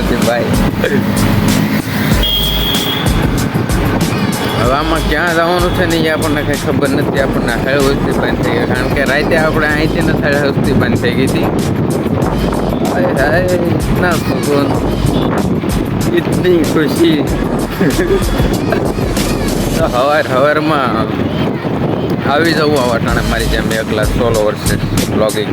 નથી ભાઈ હવે આમાં ક્યાં જવાનું છે ને એ આપણને કંઈ ખબર નથી આપણને હળ વસ્તી બંધ થઈ ગઈ. કારણ કે રાતે આપણે અહીંથી ને હળ વસ્તી બંધ થઈ ગઈ હતી. ના ભગવાન. એટલી ખુશી. હવાર હવારમાં આવી જવું આ વાટાણે મારી જેમ એકલા સોલો વર્ષે બ્લોગિંગ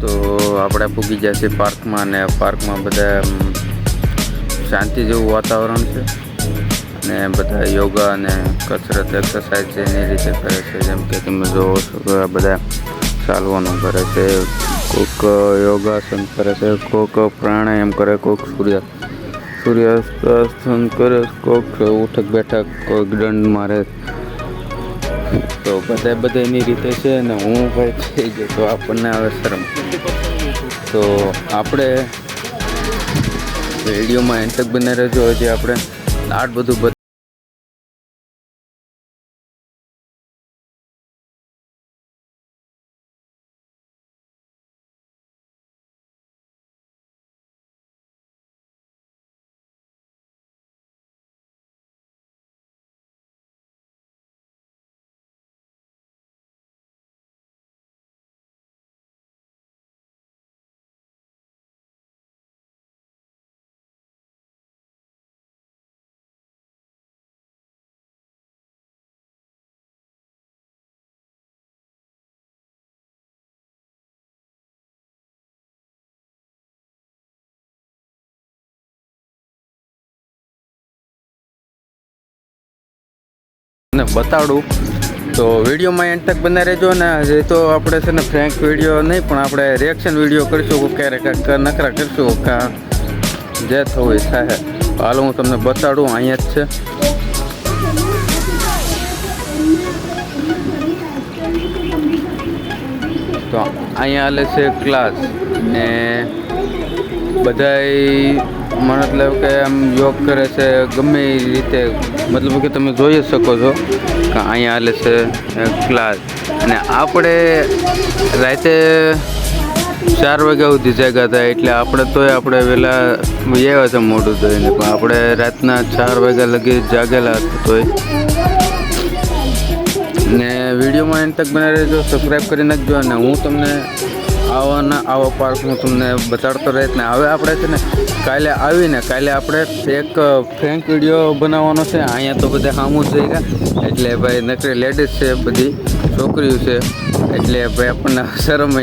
તો આપણે પૂગી ગયા છીએ પાર્કમાં અને પાર્કમાં બધા શાંતિ જેવું વાતાવરણ છે. અને બધા યોગા અને કસરત એક્સરસાઇઝ છે એની રીતે કરે છે. જેમ કે તમે જોવો છો કે આ બધા ચાલવાનું કરે છે. કોઈક યોગાસન કરે છે કોઈક પ્રાણાયામ કરે કોઈક સૂર્ય, સૂર્યાસ્ત કરે કોઈક ઉઠક બેઠક કોઈક દંડ મારે તો બધા બધા એની રીતે છે ને હું ભાઈ થઈ ગયો તો આપણને આવે શરમ. તો આપણે રેડિયોમાં એન્ટક બને રહેજો. હજી આપણે આટ બધું ને બતાડું. તો વિડીયોમાં એન્ડ તક બના રહેજો ને જે તો આપણે છે ને ફ્રેન્ક વીડિયો નહીં, પણ આપણે રિએક્શન વીડિયો કરીશું ક્યારેક નખરા કરીશું કા જે થવું થાય. હાલ, હું તમને બતાડું, અહીંયા જ છે. તો અહીંયા હાલે છે ક્લાસ ને બધાય મતલબ કે આમ યોગ કરે છે, ગમે એ રીતે. મતલબ કે તમે જોઈ જ શકો છો કે અહીંયા હાલે છે ક્લાસ અને આપણે રાતે ચાર વાગ્યા સુધી જાગ્યા હતા, એટલે આપણે તોય આપણે વહેલા આવ્યા છે મોઢું ધોઈને પણ આપણે રાતના ચાર વાગ્યા લગી જાગેલા હતા તોય. ને વિડીયોમાં એન તક બનાવી રહેજો સબસ્ક્રાઈબ કરી નાખજો, અને હું તમને આવાના આવા પાર્ક હું તમને બતાડતો રહીશ ને હવે આપણે છે ને કાલે આવીને, કાલે આપણે એક ફ્રેન્ક વીડિયો બનાવવાનો છે. અહીંયા તો બધા સામું જઈ ગયા. એટલે ભાઈ નકરી લેડીઝ છે બધી, છોકરીઓ છે. એટલે ભાઈ આપણને શરમ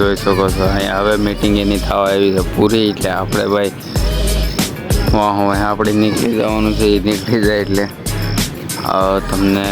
જોઈ શકો છો. અહીં હવે મિટિંગ એની થવા આવી છે પૂરી, એટલે આપણે ભાઈ વાહ વાહ, આપણે નીકળી જવાનું છે, એ નીકળી જાય એટલે. તમને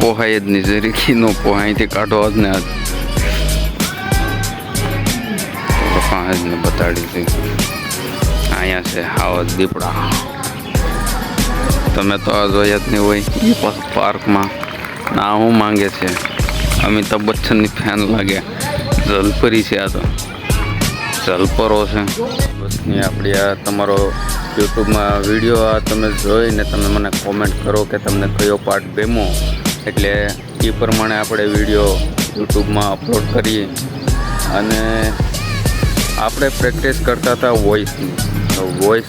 પોહાય જ નહીં. જરીકી નો પોહાય. અહીંથી કાઢો જ ને આજ. પાંચ ને બતાડી છે અહીંયા છે હાવત દીપડા. તમે તો આ જોયા જ નહીં હોય. એ પાછું પાર્કમાં. ના, હું માંગે છે. અમિતાભ બચ્ચનની ફેન લાગે. જલપરી છે આ તો. જલપરો છે. બસની આપણી આ તમારો યુટ્યુબમાં વીડિયો આ તમે જોઈને તમે મને કોમેન્ટ કરો કે તમને કયો પાર્ટ ગમ્યો. એટલે એ પ્રમાણે આપણે વીડિયો યુટ્યુબમાં અપલોડ કરીએ. અને આપણે પ્રેક્ટિસ કરતા હતા વોઇસની વોઇસ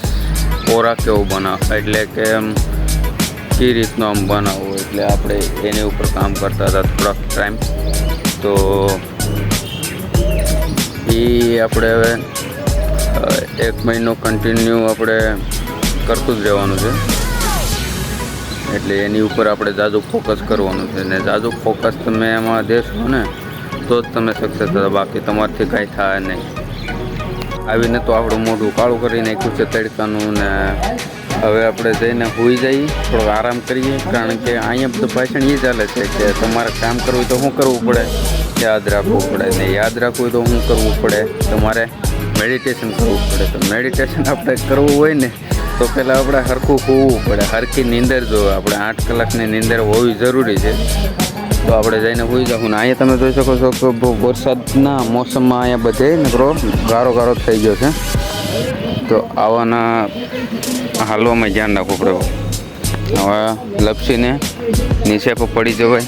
કોરા કેવો બનાવ એટલે કે એમ કઈ રીતનો આમ બનાવવો, એટલે આપણે એની ઉપર કામ કરતા હતા થોડાક ટાઈમ તો એ આપણે હવે એક મહિનો કન્ટિન્યુ આપણે કરતું જ રહેવાનું છે. એટલે એની ઉપર આપણે જાજુ ફોકસ કરવાનું છે. ને જાજુ ફોકસ તમે એમાં દેશો ને, તો જ તમે સક્સેસ થતા. બાકી તમારથી કાંઈ થાય નહીં. આવીને તો આપણું મોઢું કાળું કરી નાખ્યું છે તડકાનું ને હવે આપણે જઈને હોઈ જઈએ, થોડોક આરામ કરીએ, કારણ કે અહીંયા બધું ભાષણ એ ચાલે છે કે તમારે કામ કરવું તો શું કરવું પડે? યાદ રાખવું પડે. ને યાદ રાખવું તો શું કરવું પડે? તમારે મેડિટેશન કરવું પડે. તો મેડિટેશન આપણે કરવું હોય ને તો પહેલાં આપણે હરખું હોવું પડે. હરખી નીંદર જો આપણે આઠ કલાકની નીંદર હોવી જરૂરી છે. તો આપણે જઈને હોઈ જાઉં. ને અહીંયા તમે જોઈ શકો છો કે વરસાદના મોસમમાં અહીંયા બધે નકરો ગારો ગારો થઈ ગયો છે. તો આવાના હાલવામાં ધ્યાન રાખવું પડે. હવે લપસીને નીચે પર પડી જવાય.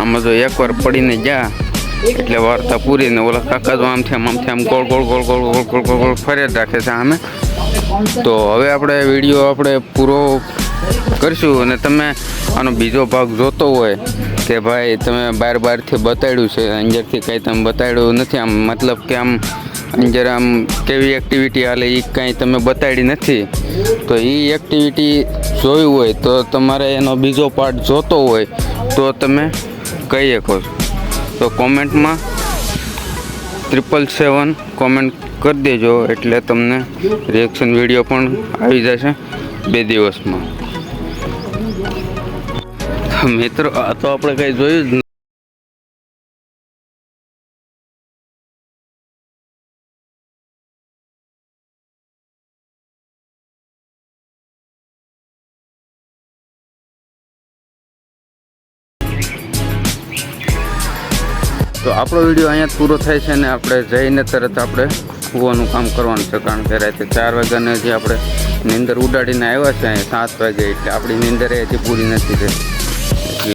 આમાં જો એકવાર પડીને જા. એટલે વાર્તા પૂરી ને ઓલા કાકા તો આમ આમથી આમ ગોળ ગોળ ગોળ ગોળ ગોળ ગોળ ગોળ ગોળ ફર્યા જ રાખે છે આમે તો હવે આપણે વીડિયો આપણે પૂરો કરશું અને તમે આનો બીજો ભાગ જોતો હોય કે ભાઈ તમે બાર બારથી બતાડ્યું છે, અંજરથી કંઈ તમે બતાડ્યું નથી, આમ મતલબ કે આમ અંજર આમ કેવી એક્ટિવિટી હાલે એ કાંઈ તમે બતાડી નથી. તો એ એક્ટિવિટી જોઈ હોય તો તમારે એનો બીજો પાર્ટ જોતો હોય તો તમે કહી શકો છો. તો કોમેન્ટમાં ટ્રિપલ સેવન કોમેન્ટ કરી દેજો એટલે તમને રિએક્શન વીડિયો પણ આવી જશે બે દિવસમાં. મિત્રો, આ તો આપણે કંઈ જોયું જ તો આપણો વીડિયો અહીંયા પૂરો થાય છે ને આપણે જઈને તરત આપણે કૂવાનું કામ કરવાનું છે. કારણ કે રાતે ચાર વાગ્યાને જે આપણે નીંદર ઉડાડીને આવ્યા છે અહીંયા સાત વાગે. એટલે આપણી નીંદર હજી પૂરી નથી થઈ.